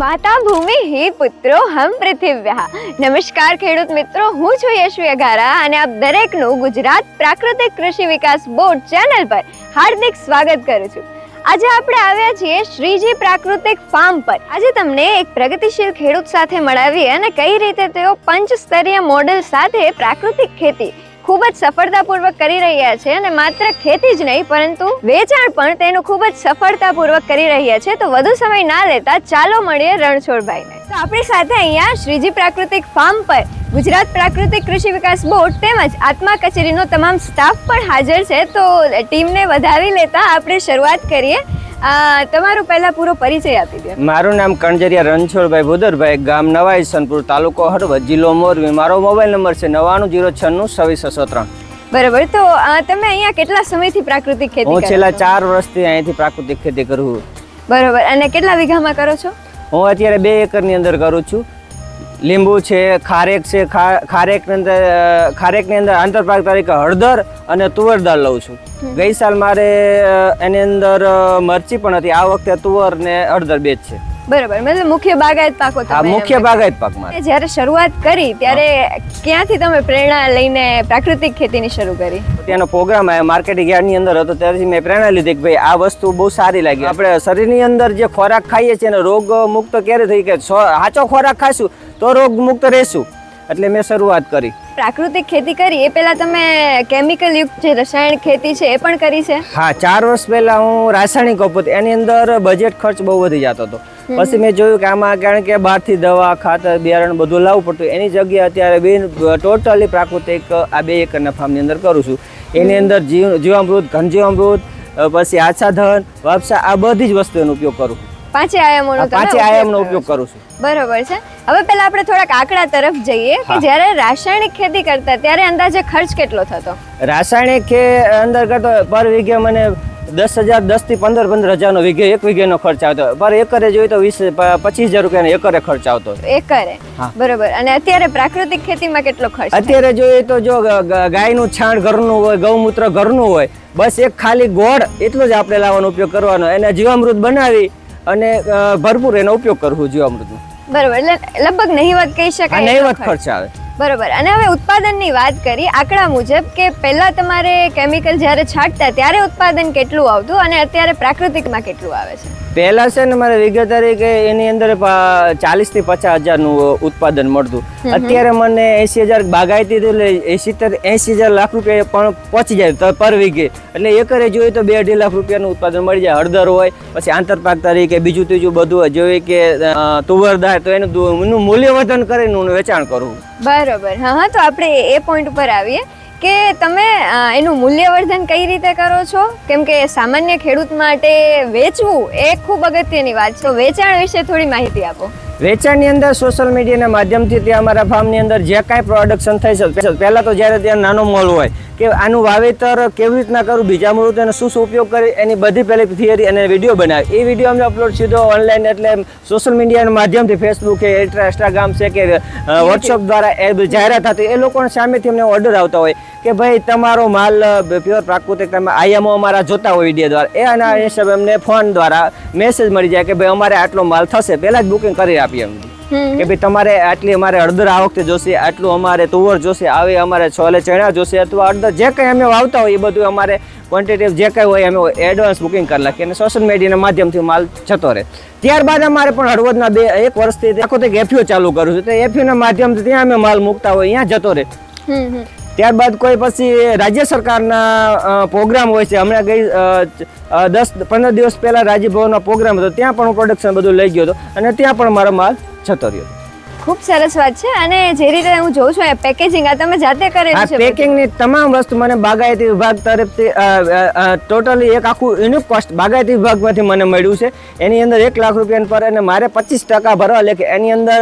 માતા ભૂમિ હે પુત્રો, હમ પૃથિવ્યા. નમસ્કાર ખેડૂત મિત્રો, હું છું યશવી અઘારા અને આપ દરેકનું ગુજરાત પ્રાકૃતિક કૃષિ વિકાસ બોર્ડ ચેનલ પર હાર્દિક સ્વાગત કરું છું. આજે આપણે આવ્યા છીએ શ્રીજી પ્રાકૃતિક ફાર્મ પર. આજે તમને એક પ્રગતિશીલ ખેડૂત સાથે મળાવી અને કઈ રીતે તેઓ પંચસ્તરીય મોડેલ સાથે પ્રાકૃતિક ખેતી ખૂબ જ સફળતાપૂર્વક કરી રહ્યા છે અને માત્ર ખેતી જ નહીં, પરંતુ વેચાણ પણ તેનું ખૂબ જ સફળતાપૂર્વક કરી રહ્યા છે. તો વધુ સમય ના લેતા ચાલો મળીએ રણછોડભાઈને. તો આપણી સાથે અહીંયા શ્રીજી પ્રાકૃતિક ફાર્મ પર ગુજરાત પ્રાકૃતિક કૃષિ વિકાસ બોર્ડ તેમજ આત્મા કચેરીનો તમામ સ્ટાફ પણ હાજર છે. તો ટીમને વધાવી લેતા આપણે શરૂઆત કરીએ. તમારો પહેલા પૂરો પરિચય આપી દો. મારું નામ કણજરિયા રણછોડભાઈ ભુદરભાઈ ગામ નવા ઈસનપુર તાલુકો હળવદ જિલ્લો મોરબી. મારો મોબાઈલ નંબર છે નવ્વાણું જીરો છન્નું છવ્વીસ છસો ત્રણ બરાબર. તો તમે અહીંયા કેટલા સમયથી પ્રાકૃતિક ખેતી હું છેલ્લા ચાર વર્ષથી અહીંથી પ્રાકૃતિક ખેતી કરું બરાબર. અને કેટલા વીઘામાં કરો છો? હું અત્યારે બે એકરની અંદર કરું છું. લીંબુ છે ખારેક છે ખારેકની અંદર ખારેકની અંદર આંતરપાક તરીકે હળદર અને તુવર દાળ લઉં છું. ગઈ સાલ મારે એની અંદર મરચી પણ હતી. આ વખતે તુવર ને હળદર બે જ છે. બરાબર. મતલબ મુખ્ય બાગાયત પાકો આ મુખ્ય બાગાયત પાક મારે. જ્યારે શરૂઆત કરી ત્યારે ક્યાંથી તમે પ્રેરણા લઈને પ્રાકૃતિક ખેતીની શરૂ કરી? ત્યાંનો પ્રોગ્રામ આવ્યો માર્કેટિંગ યાર્ડની અંદર હતો. ત્યારથી મેં પ્રેરણા લીધી કે ભાઈ આ વસ્તુ બહુ સારી લાગી. આપણે શરીરની અંદર જે ખોરાક ખાઈએ છીએ ને રોગ મુક્ત ક્યારે થઈ કે સાચો ખોરાક ખાશું તો રોગ મુક્ત રહેશું. એટલે મેં શરૂઆત કરી. પ્રાકૃતિક ખેતી કરી એ પહેલા તમે કેમિકલ યુક્ત જે રસાયણ ખેતી છે એ પણ કરી છે? હા ચાર વર્ષ પહેલા હું રાસાયણિક કપૂત એની અંદર બજેટ ખર્ચ બહુ વધી જતો હતો. પછી મેં જોયું કે આમાં કારણ કે બહારથી દવા ખાતર બિયારણ બધું લાવવું પડતું એની જગ્યાએ અત્યારે બે ટોટલી પ્રાકૃતિક આ બે એકરના ફાર્મની અંદર કરું છું. એની અંદર જીવ જીવામૃત ઘનજીવામૃત પછી આછાધન વાપસા આ બધી જ વસ્તુઓનો ઉપયોગ કરું છું. પાંચે આયામોનો પાંચે આયામનો ઉપયોગ કરું છું. બરોબર છે. હવે પહેલા આપણે થોડાક આંકડા તરફ જઈએ કે જ્યારે રાસાયણિક ખેતી કરતા ત્યારે અંદાજે ખર્ચ કેટલો થતો? રાસાયણિક કે અંદર કરતો પર વીઘે મને દસ હજાર દસથી પંદર પંદર હજારનો વીઘે એક વીઘેનો ખર્ચ આવતો પર એકરે જોઈએ તો વીસ પચીસ હજાર રૂપિયાનો એકરે ખર્ચ આવતો એકરે. બરોબર. અને અત્યારે પ્રાકૃતિક ખેતીમાં કેટલો ખર્ચ અત્યારે જોઈએ તો જો ગાયનું છાણ ઘરનું હોય ગૌમૂત્ર ઘરનું હોય બસ એક ખાલી ગોળ એટલો જ આપણે લાવવાનો ઉપયોગ કરવાનો. એને જીવામૃત બનાવી અને ભરપૂર એનો ઉપયોગ કરવો જીવામૃતનો બરોબર એટલે લગભગ નહીવત કહી શકાય નહીવત ખર્ચ. આવે. બરોબર અને હવે ઉત્પાદનની વાત કરી આંકડા મુજબ કે પહેલા તમારે કેમિકલ જ્યારે છાંટતા ત્યારે ઉત્પાદન કેટલું આવતું અને અત્યારે પ્રાકૃતિકમાં કેટલું આવે છે? પહેલા છે ને મારે વિગત તરીકે એની અંદર ચાલીસથી પચાસ હજારનું ઉત્પાદન મળતું. અત્યારે મને એસી હજાર બાગાયતી એટલે એસી એસી હજાર લાખ રૂપિયા પણ પહોંચી જાય પર વીઘે. એટલે એકરે જોઈએ તો બે અઢી લાખ રૂપિયાનું ઉત્પાદન મળી જાય. હળદર હોય પછી આંતરપાક તરીકે બીજું ત્રીજું બધું હોય. જોઈએ કે તુવર દાળ તો એનું એનું મૂલ્યવર્ધન કરીને હું વેચાણ કરું. બરોબર. હા હા તો આપણે એ પોઈન્ટ ઉપર આવીએ. કે તમે એનું મૂલ્યવર્ધન કઈ રીતે કરો છો? કેમ કે સામાન્ય ખેડૂત માટે વેચવું એ ખૂબ અગત્યની વાત છે. વેચાણ વિશે થોડી માહિતી આપો. વેચાણની અંદર સોશિયલ મીડિયાના માધ્યમથી ત્યાં અમારા ફાર્મની અંદર જે કાંઈ પ્રોડક્શન થઈ શકે પહેલાં તો જ્યારે ત્યાં નાનો મોલ હોય કે આનું વાવેતર કેવી રીતના કરું બીજા મૂળ તેનો શું શું ઉપયોગ કરી એની બધી પહેલી થિયરી અને વીડિયો બનાવે. એ વીડિયો અમે અપલોડ સીધો ઓનલાઈન એટલે સોશિયલ મીડિયાના માધ્યમથી ફેસબુક છે ઇન્સ્ટાગ્રામ છે કે વોટ્સઅપ દ્વારા એ જાહેરાત હતી એ લોકોને સામેથી અમને ઓર્ડર આવતા હોય. કે ભાઈ તમારો માલ પ્યોર પ્રાકૃતિક તમે આઈએમઓ અમારા જોતા હોય વીડિયો દ્વારા. એ આના હિસાબે અમને ફોન દ્વારા મેસેજ મળી જાય કે ભાઈ અમારે આટલો માલ થશે. પહેલાં જ બુકિંગ કરી આપીએ એમ. કે ભાઈ તમારે આટલી અમારે અડદર આ વખતે જોશે આટલું અમારે તુવર જોશે આવે અમારે છોલે ચણા જોશે અથવા અડધર જે કંઈ અમે વાવતા હોય એ બધું અમારે ક્વોન્ટિટી જે કંઈ હોય અમે એડવાન્સ બુકિંગ કરી નાખીએ અને સોશિયલ મીડિયાના માધ્યમથી માલ જતો રહે. ત્યારબાદ અમારે પણ હળવદના બે એક વર્ષથી આખો એક એફ્યુ ચાલુ કરું છું. તો એફ્યુના માધ્યમથી ત્યાં અમે માલ મૂકતા હોય ત્યાં જતો રહે. ત્યારબાદ કોઈ પછી રાજ્ય સરકારના પ્રોગ્રામ હોય છે. હમણાં ગઈ દસ, પંદર દિવસ પહેલાં રાજ્યભવનનો પ્રોગ્રામ હતો, ત્યાં પણ હું પ્રોડક્શન બધું લઈ ગયો હતો અને ત્યાં પણ મારો માલ જતો રહ્યો ખૂબ સરસ વાત છે. અને જે રીતે હું જોઉં છું એ પેકેજિંગ આ તમે જાતે કરેલું છે. પેકિંગની તમામ વસ્તુ મને બાગાયતી વિભાગ તરફથી ટોટલી એક આખું યુનિક કોસ્ટ બાગાયતી વિભાગમાંથી મને મળ્યું છે. એની અંદર એક લાખ રૂપિયા પર અને મારે પચીસ ટકા ભરવા કે એની અંદર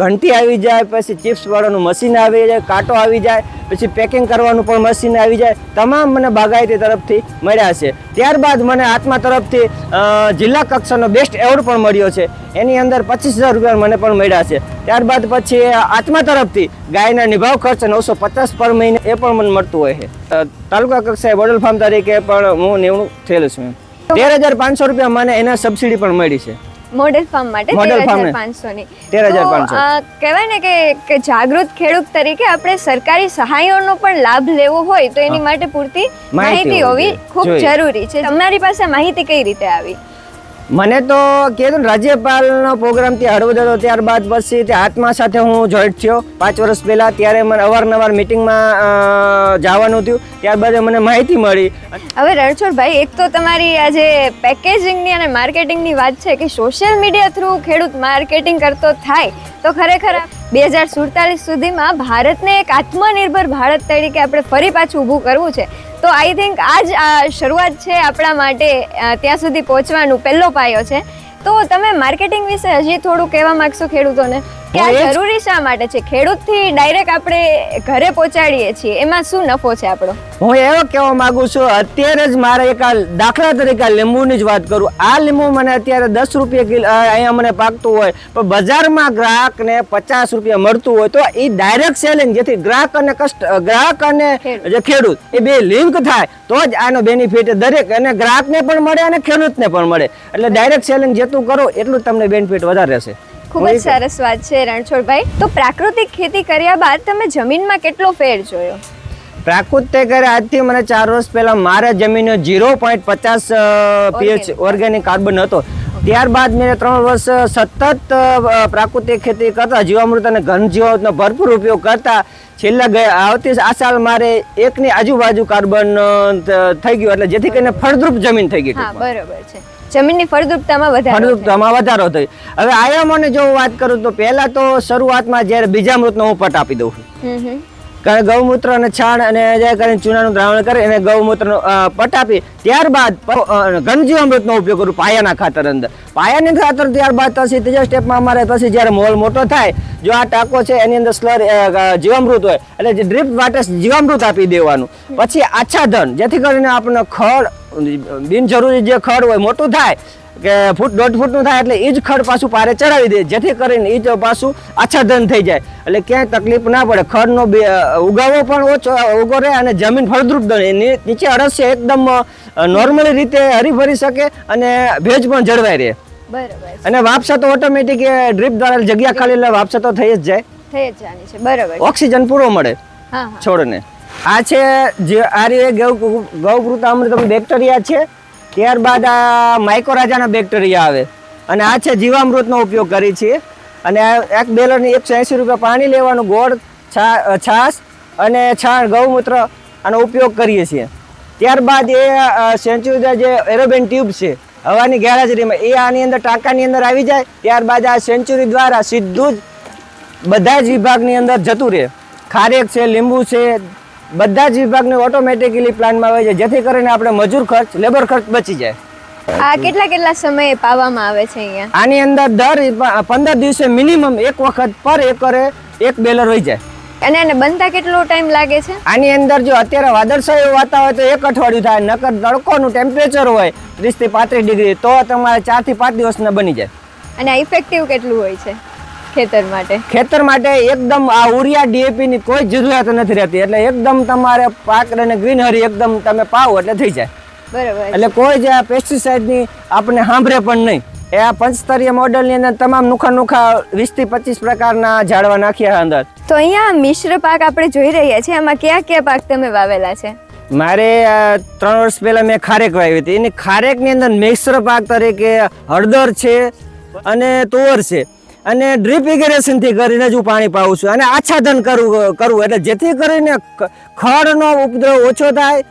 ઘંટી આવી જાય પછી ચિપ્સ વાળાનું મશીન આવી જાય કાંટો આવી જાય પછી પેકિંગ કરવાનું પણ મશીન આવી જાય. તમામ મને બાગાયતી તરફથી મળ્યા છે. ત્યારબાદ મને આત્મા તરફથી જિલ્લા કક્ષાનો બેસ્ટ એવોર્ડ પણ મળ્યો છે. એની અંદર પચીસ હજાર રૂપિયા મને પણ મળ્યા છે. ત્યારબાદ પછી આત્મા તરફથી ગાયના નિભાવ ખર્ચ નવસો પચાસ પર મહિને એ પણ મને મળતું હોય છે. તાલુકા કક્ષાએ વડલ ફાર્મ તરીકે પણ હું નિવણું થયેલું છું તેર હજાર પાંચસો રૂપિયા મને એના સબસિડી પણ મળી છે. મોડેલ ફાર્મ માટે મોડેલ ને. પાંચસો ની તેર હજાર પાંચસો. કહેવાય ને કે જાગૃત ખેડૂત તરીકે આપણે સરકારી સહાયોનો પણ લાભ લેવો હોય તો એની માટે પૂરતી માહિતી હોવી ખૂબ જરૂરી છે. તમારી પાસે માહિતી કઈ રીતે આવી? મને તો કીધું રાજ્યપાલનો પ્રોગ્રામ ત્યાં હળવો હતો ત્યારબાદ પછી તે આત્મા સાથે હું જોઈન્ટ થયો. પાંચ વર્ષ પહેલાં ત્યારે મને અવારનવાર મિટિંગમાં જવાનું થયું. ત્યારબાદ મને માહિતી મળી. હવે રણછોડભાઈ, એક તો તમારી આ જે પેકેજિંગની અને માર્કેટિંગની વાત છે કે સોશિયલ મીડિયા થ્રુ ખેડૂત માર્કેટિંગ કરતો થાય, તો ખરેખર બે હજાર સુડતાલીસ સુધીમાં ભારતને એક આત્મનિર્ભર ભારત તરીકે આપણે ફરી પાછું ઊભું કરવું છે. તો આઈ થિંક આ જ શરૂઆત છે આપણા માટે ત્યાં સુધી પહોંચવાનું પહેલો પાયો છે. તો તમે માર્કેટિંગ વિશે હજી થોડું કહેવા માંગશો ખેડૂતોને? કે આ જરૂરી શા માટે છે? ખેડૂતથી ડાયરેક્ટ આપણે ઘરે પહોંચાડીએ છીએ. એમાં શું નફો છે આપણો? હું એવો કહેવા માંગુ છું અત્યારે જ મારે એક દાખલા તરીકે લીંબુની જ વાત કરું. આ લીંબુ મને અત્યારે દસ રૂપિયા કિલો અહીંયા મને પાકતું હોય પણ બજારમાં ગ્રાહકને પચાસ રૂપિયા મળતું હોય તો એ ડાયરેક્ટ સેલિંગ જેથી ગ્રાહક અને કસ્ટ ગ્રાહક અને. જે ખેડૂત એ બે લિંક થાય તો જ આનો બેનિફિટ દરેક અને ગ્રાહકને પણ મળે અને ખેડૂતને પણ મળે. એટલે ડાયરેક્ટ સેલિંગ જેટલું કરો એટલું તમને બેનિફિટ વધારે રહેશે. ખૂબ જ સરસ વાત છે રણછોડભાઈ. તો પ્રાકૃતિક ખેતી કર્યા બાદ તમે જમીનમાં કેટલો ફેર જોયો? પ્રાકૃતિક આજથી મને ચાર વર્ષ પહેલા મારા જમીનનો ઝીરો પોઈન્ટ પચાસ પીએચ ઓર્ગેનિક કાર્બન હતો. ત્યારબાદ મેં ત્રણ વર્ષ સતત પ્રાકૃતિક ખેતી કરતા જીવામૃત અને ઘન જીવામૃતનો ભરપૂર ઉપયોગ કરતા. છેલ્લા ગયા આવતી આ સાલ મારે એકની આજુબાજુ કાર્બન થઈ ગયું એટલે જેથી કરીને ફળદ્રુપ જમીન થઈ ગઈ બરોબર છે. જમીનની ફળદ્રુપતામાં વધારો ફળદ્રુપતામાં વધારો થયો. હવે આયામોની જો વાત કરું તો પહેલા તો શરૂઆતમાં જ્યારે બીજા મૃતનો હું પટ આપી દઉં. કારણ ગૌમૂત્ર અને છાણ અને જે કરીને ચૂનાનું દ્રાવણ કરી અને ગૌમૂત્રનો પટાપી ત્યારબાદ પ- અમૃતનો ઉપયોગ કરું પાયાના ખાતર અંદર. પાયાની ખાતર ત્યારબાદ પછી ત્રીજા સ્ટેપમાં અમારે પછી જ્યારે મોલ મોટો થાય, જો આ ટાંકો છે એની અંદર સ્લર જીવામૃત હોય, એટલે જે ડ્રીપ વાટર જીવામૃત આપી દેવાનું. પછી આચ્છાદન, જેથી કરીને આપણને ખડ, બિનજરૂરી જે ખડ હોય, મોટું થાય કે ફૂટ દોઢ ફૂટનું થાય એટલે એ જ ખડ પાછું પારે ચડાવી દે જેથી કરીને એ જ પાછું આચ્છાદન થઈ જાય. એટલે ક્યાંય તકલીફ ના પડે. ખડનો બે ઉગાવો પણ ઓછો ઉગો રહે અને જમીન ફળદ્રુપ બને નીચે અળસિયા એકદમ નોર્મલી રીતે હરીફરી શકે અને ભેજ પણ જળવાઈ રહે. બરાબર અને વાપસા તો ઓટોમેટિક ડ્રીપ દ્વારા જગ્યા ખાલી એટલે વાપસા તો થઈ જ જાય. થઈ જ જાણી છે. બરોબર ઓક્સિજન પૂરો મળે છોડને. આ છે જે આ રે ગૌ ગૌકૃત અમૃતમ બેક્ટેરિયા છે. ત્યારબાદ આ માઇકોરાજાના બેક્ટેરિયા આવે. અને આ છે જીવામૃતનો ઉપયોગ કરીએ છીએ. અને એક બેલરની એકસો એંસી રૂપિયા પાણી લેવાનું ગોળ છાશ અને છાણ, ગૌમૂત્ર આનો ઉપયોગ કરીએ છીએ. ત્યારબાદ એ સેન્ચુરી જે એરોબેન ટ્યુબ છે, હવાની ગેરહાજરીમાં એ આની અંદર ટાંકાની અંદર આવી જાય. ત્યારબાદ આ સેન્ચુરી દ્વારા સીધું જ બધા જ વિભાગની અંદર જતું રહે. ખારેક છે, લીંબુ છે બધા જ વિભાગને ઓટોમેટિકલી પ્લાનમાં આવે છે જેથી કરીને આપણે મજૂર ખર્ચ લેબર ખર્ચ બચી જાય. આ કેટલા કેટલા સમયે પાવામાં આવે છે અહીંયા? આની અંદર દર પંદર દિવસે મિનિમમ એક વખત પર એકરે એક બેલર હોય જાય. અને આને બનતા કેટલો ટાઈમ લાગે છે? આની અંદર જો અત્યારે વાદળછાયું વાતાવરણ હોય તો એક અઠવાડિયું થાય નકર તડકોનું ટેમ્પરેચર હોય ત્રીસથી પાંત્રીસ ડિગ્રી તો તમારે ચારથી પાંચ દિવસના બની જાય. અને ઇફેક્ટિવ કેટલું હોય છે? ખેતર માટે? ખેતર માટે એકદમ આ ઉરિયા ડીએપી ની કોઈ જરૂરિયાત નથી રહેતી. એટલે એકદમ તમારે પાક અને ગ્રીનહરી એકદમ તમે પાવો એટલે થઈ જાય. બરાબર. એટલે કોઈ જ આ પેસ્ટિસાઇડની આપણને સાંભળે પણ નહીં. એ આ પંચસ્તરીય મોડલની અંદર તમામ નુખા નુખા વીસથી પચીસ પ્રકારના ઝાડવા નાખ્યા અંદર. તો અહીંયા મિશ્ર પાક આપણે જોઈ રહ્યા છીએ. એમાં કયા કયા પાક તમે વાવેલા છે? મારે ત્રણ વર્ષ પહેલા મેં ખારેક વાવી હતી. એની ખારેકની અંદર મિશ્ર પાક તરીકે હળદર છે અને તુવર છે. અને ડ્રીપ ઇરિગેશનથી કરીને જ હું પાણી પાઉં છું અને આચ્છાદન કરવું કરવું એટલે જેથી કરીને ખડનો ઉપદ્રવ ઓછો થાય.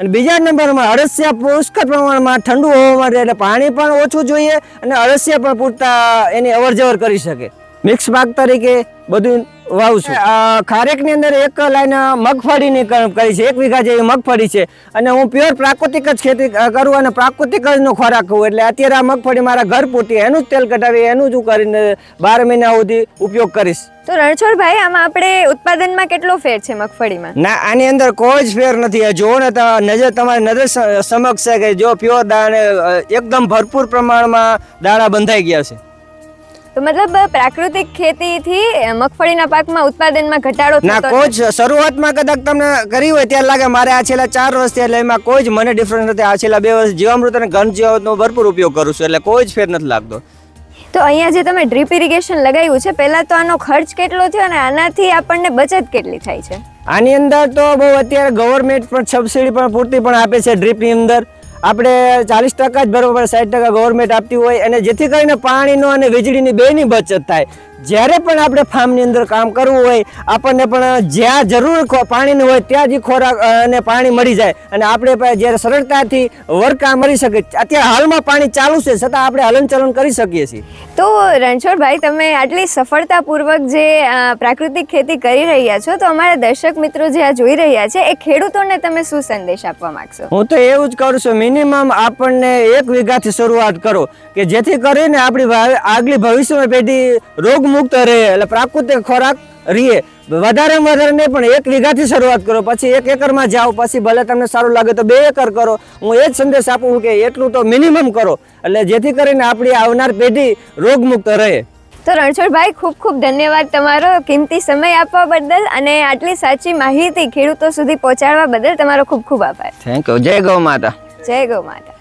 અને બીજા નંબરમાં અળસિયા પુષ્કળ પ્રમાણમાં ઠંડુ હોવામાં રહે એટલે પાણી પણ ઓછું જોઈએ અને અળસિયા પણ પૂરતા એની અવર જવર કરી શકે. મિક્સ પાક તરીકે બધું વાવું છું આ ખારેકની અંદર એક લાઈન મગફળીની કરી છે એક વીઘા જેવી મગફળી છે. અને હું પ્યોર પ્રાકૃતિક જ ખેતી કરું અને પ્રાકૃતિક જ નો ખોરાક હોઉં એટલે અત્યારે આ મગફળી મારા ઘર પૂરતી એનું જ તેલ કઢાવી એનું જ હું કરીને બાર મહિના સુધી ઉપયોગ કરીશ. તો રણછોડભાઈ આમાં આપણે ઉત્પાદનમાં કેટલો ફેર છે મગફળીમાં? ના આની અંદર કોઈ જ ફેર નથી. જો ને તો નજર તમારી નજર સમક્ષ છે કે જો પ્યોર દાણે એકદમ ભરપૂર પ્રમાણમાં દાણા બંધાઈ ગયા છે. તો મતલબ પ્રાકૃતિક ખેતીથી મગફળીના પાકમાં ઉત્પાદનમાં ઘટાડો ના કોઈ જ શરૂઆતમાં કદાચ તમને કરી હોય ત્યારે લાગે મારે આ છેલ્લા ચાર વર્ષથી એટલે એમાં કોઈ જ મને ડિફરન્સ નથી. આ છેલ્લા બે વર્ષ જીવામૃત અને ઘન જીવામૃતનો ભરપૂર ઉપયોગ કરું છું એટલે કોઈ જ ફેર નથી લાગતો. તો અહીંયા જે તમે ડ્રીપ ઇરિગેશન લગાવ્યું છે પહેલા તો આનો ખર્ચ કેટલો થયો અને આનાથી આપણને બચત કેટલી થાય છે? આની અંદર તો બહુ અત્યારે ગવર્મેન્ટ પણ સબસિડી પણ પૂરતી પણ આપે છે ડ્રીપની અંદર. આપણે ચાલીસ ટકા જ પડે સાઠ ટકા ગવર્મેન્ટ આપતી હોય અને જેથી કરીને પાણીનો અને વીજળીની બેની બચત થાય. જ્યારે પણ આપણે ફાર્મની અંદર કામ કરવું હોય આપણને પણ જ્યાં જરૂર પાણીની હોય ત્યાં જ ખોરાક અને પાણી મળી જાય. અને આપણે જ્યારે સરળતાથી વર્ક મળી શકે અત્યારે હાલમાં પાણી ચાલુ છે છતાં આપણે હલનચલન કરી શકીએ છીએ. તો રણછોડભાઈ તમે આટલી સફળતાપૂર્વક જે પ્રાકૃતિક ખેતી કરી રહ્યા છો તો અમારા દર્શક મિત્રો જે આ જોઈ રહ્યા છે એ ખેડૂતોને તમે શું સંદેશ આપવા માંગશો? હું તો એવું જ કરું છું મિનિમમ આપણને એક વીઘાથી શરૂઆત કરો કે જેથી કરીને આપણી આગલી ભવિષ્યમાં પેઢી રોગમુક્ત રહે એટલે પ્રાકૃતિક ખોરાક રહીએ વધારે વધારે નહીં પણ એક વીઘાથી શરૂઆત કરો પછી એક એકરમાં જાઓ પછી ભલે તમને સારું લાગે તો બે એકર કરો. હું એ જ સંદેશ આપું કે એટલું તો મિનિમમ કરો એટલે જેથી કરીને આપણી આવનાર પેઢી રોગમુક્ત રહે. તો રણછોડભાઈ ખૂબ ખૂબ ધન્યવાદ તમારો કિંમતી સમય આપવા બદલ અને આટલી સાચી માહિતી ખેડૂતો સુધી પહોંચાડવા બદલ તમારો ખૂબ ખૂબ આભાર. થેન્ક યુ જય ગૌ માતા. જય ગૌ માતા.